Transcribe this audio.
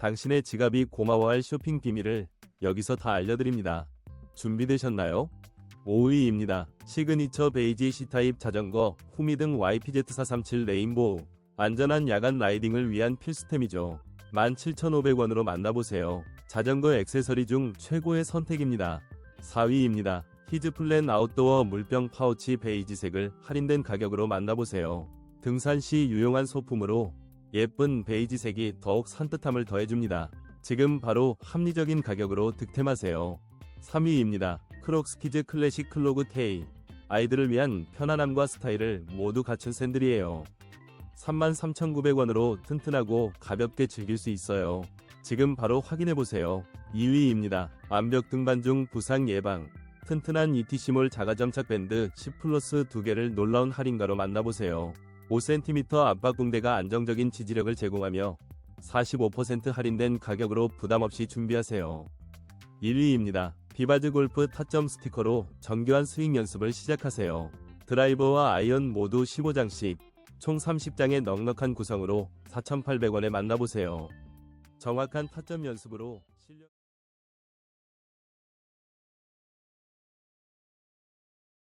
당신의 지갑이 고마워할 쇼핑 비밀을 여기서 다 알려드립니다. 준비되셨나요? 5위입니다. 시그니처 베이지 C타입 자전거 후미 등 YPZ437 레인보우 안전한 야간 라이딩을 위한 필수템이죠. 17,500원으로 만나보세요. 자전거 액세서리 중 최고의 선택입니다. 4위입니다. 히즈플랜 아웃도어 물병 파우치 베이지색을 할인된 가격으로 만나보세요. 등산 시 유용한 소품으로 예쁜 베이지색이 더욱 산뜻함을 더해줍니다. 지금 바로 합리적인 가격으로 득템하세요. 3위입니다. 크록스키즈 클래식 클로그 테이. 아이들을 위한 편안함과 스타일을 모두 갖춘 샌들이에요. 33,900원으로 튼튼하고 가볍게 즐길 수 있어요. 지금 바로 확인해보세요. 2위입니다. 완벽 등반 중 부상 예방. 튼튼한 ETC몰 자가점착 밴드 10 플러스 2개를 놀라운 할인가로 만나보세요. 5cm 압박 붕대가 안정적인 지지력을 제공하며 45% 할인된 가격으로 부담없이 준비하세요. 1위입니다. 비바즈 골프 타점 스티커로 정교한 스윙 연습을 시작하세요. 드라이버와 아이언 모두 15장씩 총 30장의 넉넉한 구성으로 4,800원에 만나보세요. 정확한 타점 연습으로 실력